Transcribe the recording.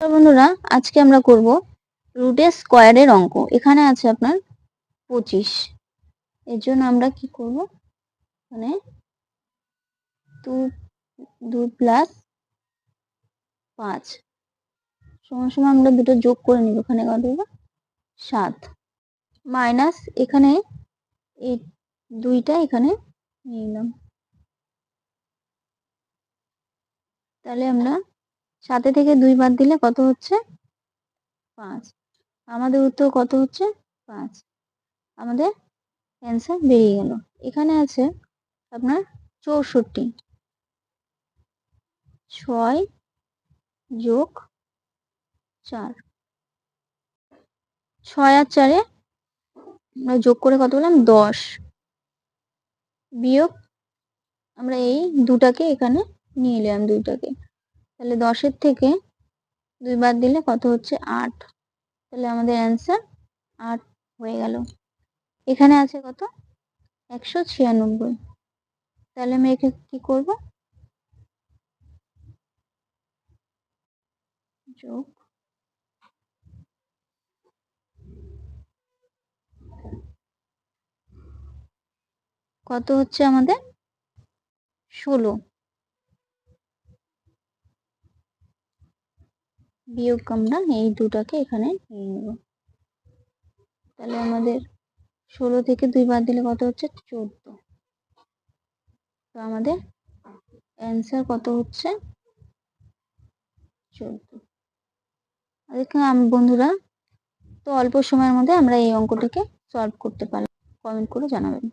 বন্ধুরা, আজকে আমরা করব রুটের স্কোয়ারের অঙ্ক। এখানে আছে আপনার পঁচিশ। এর জন্য আমরা কি করব? মানে টু দু প্লাস পাঁচ। সময় সময় আমরা দুটো যোগ করে নিব। এখানে কত সাত। মাইনাস এখানে এই দুইটা এখানে নিয়ে নিলাম। তাহলে আমরা সাথে থেকে দুই বাদ দিলে কত হচ্ছে? পাঁচ। আমাদের উত্তর কত হচ্ছে? পাঁচ। আমাদের অ্যান্সার বেরিয়ে গেল। এখানে আছে আপনার চৌষট্টি। ছয় যোগ চার। ছয় আর চারে আমরা যোগ করে কত বললাম দশ। বিয়োগ আমরা এই দুটাকে এখানে নিয়ে এলাম দুইটাকে। তাহলে দশের থেকে দুই বাদ দিলে কত হচ্ছে আট? তাহলে আমাদের অ্যান্সার আট হয়ে গেল। এখানে আছে কত? একশো ছিয়ানব্বই। তাহলে আমি এখানে কি করব? যোগ কত হচ্ছে আমাদের? ষোলো। বিয়োগ আমরা এই দুটাকে এখানে নিয়ে নেব। তাহলে আমাদের ষোলো থেকে দুই বাদ দিলে কত হচ্ছে? চোদ্দ। তো আমাদের অ্যান্সার কত হচ্ছে? চোদ্দ। বন্ধুরা, তো অল্প সময়ের মধ্যে আমরা এই অঙ্কটাকে সলভ করতে পারলাম। কমেন্ট করে জানাবেন।